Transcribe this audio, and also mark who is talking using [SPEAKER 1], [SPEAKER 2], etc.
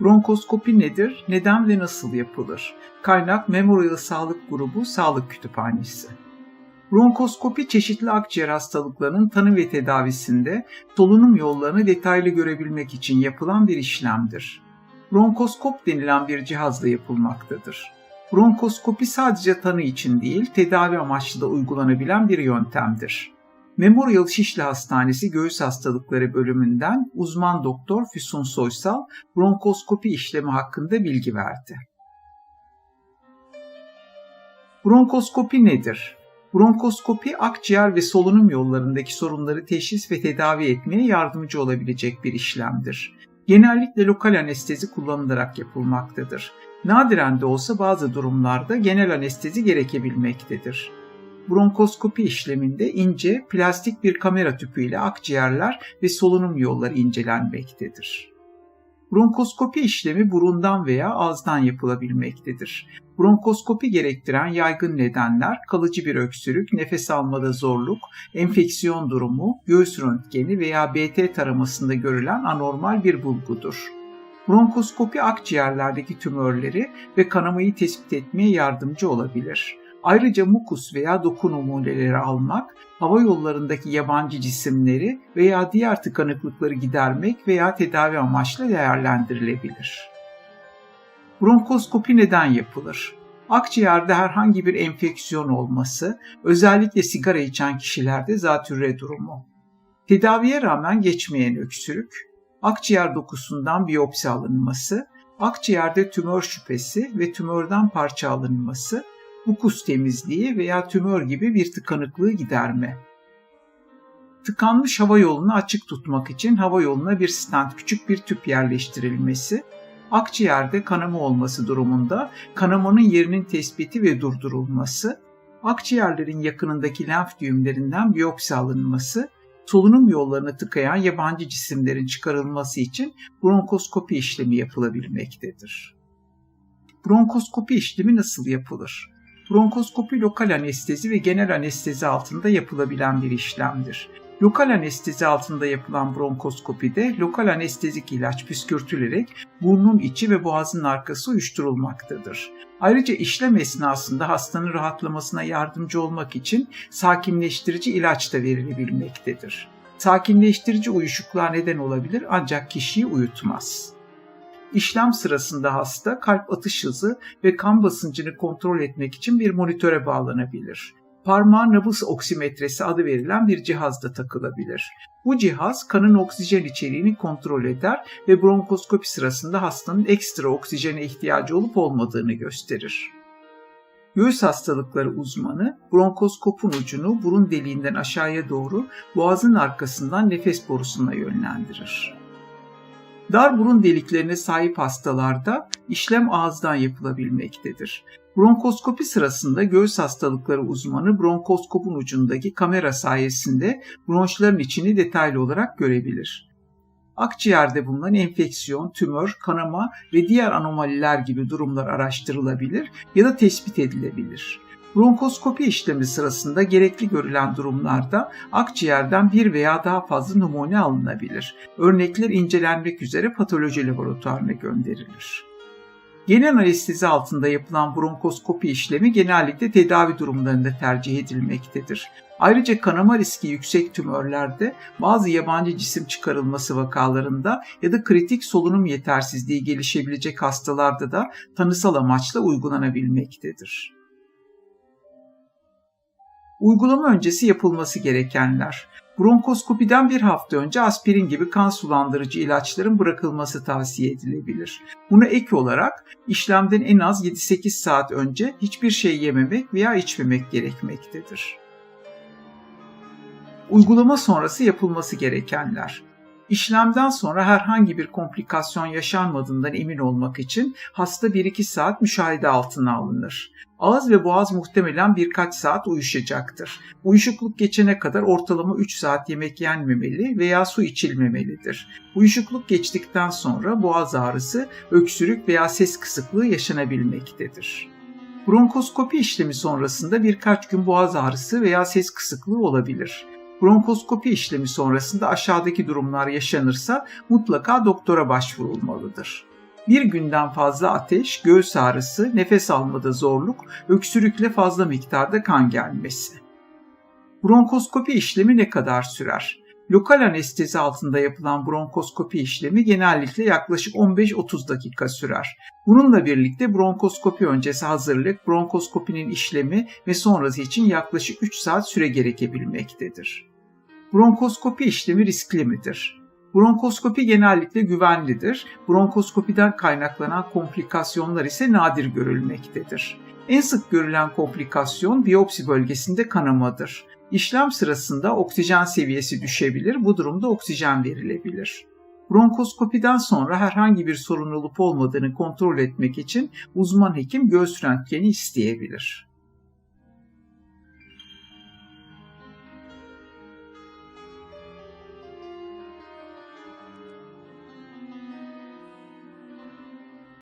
[SPEAKER 1] Bronkoskopi nedir? Neden ve nasıl yapılır? Kaynak Memorial Sağlık Grubu Sağlık Kütüphanesi. Bronkoskopi çeşitli akciğer hastalıklarının tanı ve tedavisinde solunum yollarını detaylı görebilmek için yapılan bir işlemdir. Bronkoskop denilen bir cihazla yapılmaktadır. Bronkoskopi sadece tanı için değil, tedavi amaçlı da uygulanabilen bir yöntemdir. Memorial Şişli Hastanesi Göğüs Hastalıkları bölümünden uzman doktor Füsun Soysal bronkoskopi işlemi hakkında bilgi verdi. Bronkoskopi nedir? Bronkoskopi akciğer ve solunum yollarındaki sorunları teşhis ve tedavi etmeye yardımcı olabilecek bir işlemdir. Genellikle lokal anestezi kullanılarak yapılmaktadır. Nadiren de olsa bazı durumlarda genel anestezi gerekebilmektedir bronkoskopi işleminde ince plastik bir kamera tüpüyle akciğerler ve solunum yolları incelenmektedir. Bronkoskopi işlemi burundan veya ağızdan yapılabilmektedir. Bronkoskopi gerektiren yaygın nedenler kalıcı bir öksürük, nefes almada zorluk, enfeksiyon durumu, göğüs röntgeni veya BT taramasında görülen anormal bir bulgudur. Bronkoskopi akciğerlerdeki tümörleri ve kanamayı tespit etmeye yardımcı olabilir. Ayrıca mukus veya doku numuneleri almak, hava yollarındaki yabancı cisimleri veya diğer tıkanıklıkları gidermek veya tedavi amaçlı değerlendirilebilir. Bronkoskopi neden yapılır? Akciğerde herhangi bir enfeksiyon olması, özellikle sigara içen kişilerde zatürre durumu. Tedaviye rağmen geçmeyen öksürük, akciğer dokusundan biyopsi alınması, akciğerde tümör şüphesi ve tümörden parça alınması, mukus temizliği veya tümör gibi bir tıkanıklığı giderme. Tıkanmış hava yolunu açık tutmak için hava yoluna bir stent küçük bir tüp yerleştirilmesi, akciğerde kanama olması durumunda kanamanın yerinin tespiti ve durdurulması, akciğerlerin yakınındaki lenf düğümlerinden biyopsi alınması, solunum yollarını tıkayan yabancı cisimlerin çıkarılması için bronkoskopi işlemi yapılabilmektedir. Bronkoskopi işlemi nasıl yapılır? Bronkoskopi lokal anestezi ve genel anestezi altında yapılabilen bir işlemdir. Lokal anestezi altında yapılan bronkoskopide lokal anestezik ilaç püskürtülerek burnun içi ve boğazın arkası uyuşturulmaktadır. Ayrıca işlem esnasında hastanın rahatlamasına yardımcı olmak için sakinleştirici ilaç da verilebilmektedir. Sakinleştirici uyuşukluğa neden olabilir ancak kişiyi uyutmaz. İşlem sırasında hasta kalp atış hızı ve kan basıncını kontrol etmek için bir monitöre bağlanabilir. Parmağı nabız oksimetresi adı verilen bir cihazda takılabilir. Bu cihaz kanın oksijen içeriğini kontrol eder ve bronkoskopi sırasında hastanın ekstra oksijene ihtiyacı olup olmadığını gösterir. Göğüs hastalıkları uzmanı bronkoskopun ucunu burun deliğinden aşağıya doğru boğazın arkasından nefes borusuna yönlendirir. Dar burun deliklerine sahip hastalarda işlem ağızdan yapılabilmektedir. Bronkoskopi sırasında göğüs hastalıkları uzmanı bronkoskopun ucundaki kamera sayesinde bronşların içini detaylı olarak görebilir. Akciğerde bulunan enfeksiyon, tümör, kanama ve diğer anomaliler gibi durumlar araştırılabilir ya da tespit edilebilir. Bronkoskopi işlemi sırasında gerekli görülen durumlarda akciğerden bir veya daha fazla numune alınabilir. Örnekler incelenmek üzere patoloji laboratuvarına gönderilir. Genel anestezi altında yapılan bronkoskopi işlemi genellikle tedavi durumlarında tercih edilmektedir. Ayrıca kanama riski yüksek tümörlerde bazı yabancı cisim çıkarılması vakalarında ya da kritik solunum yetersizliği gelişebilecek hastalarda da tanısal amaçla uygulanabilmektedir. Uygulama öncesi yapılması gerekenler. Bronkoskopiden bir hafta önce aspirin gibi kan sulandırıcı ilaçların bırakılması tavsiye edilebilir. Buna ek olarak işlemden en az 7-8 saat önce hiçbir şey yememek veya içmemek gerekmektedir. Uygulama sonrası yapılması gerekenler. İşlemden sonra herhangi bir komplikasyon yaşanmadığından emin olmak için hasta 1-2 saat müşahede altına alınır. Ağız ve boğaz muhtemelen birkaç saat uyuşacaktır. Uyuşukluk geçene kadar ortalama 3 saat yemek yenmemeli veya su içilmemelidir. Uyuşukluk geçtikten sonra boğaz ağrısı, öksürük veya ses kısıklığı yaşanabilmektedir. Bronkoskopi işlemi sonrasında birkaç gün boğaz ağrısı veya ses kısıklığı olabilir. Bronkoskopi işlemi sonrasında aşağıdaki durumlar yaşanırsa mutlaka doktora başvurulmalıdır. Bir günden fazla ateş, göğüs ağrısı, nefes almada zorluk, öksürükle fazla miktarda kan gelmesi. Bronkoskopi işlemi ne kadar sürer? Lokal anestezi altında yapılan bronkoskopi işlemi genellikle yaklaşık 15-30 dakika sürer. Bununla birlikte bronkoskopi öncesi hazırlık, bronkoskopinin işlemi ve sonrası için yaklaşık 3 saat süre gerekebilmektedir. Bronkoskopi işlemi riskli midir? Bronkoskopi genellikle güvenlidir. Bronkoskopiden kaynaklanan komplikasyonlar ise nadir görülmektedir. En sık görülen komplikasyon biyopsi bölgesinde kanamadır. İşlem sırasında oksijen seviyesi düşebilir, bu durumda oksijen verilebilir. Bronkoskopiden sonra herhangi bir sorun olup olmadığını kontrol etmek için uzman hekim göğüs röntgeni isteyebilir.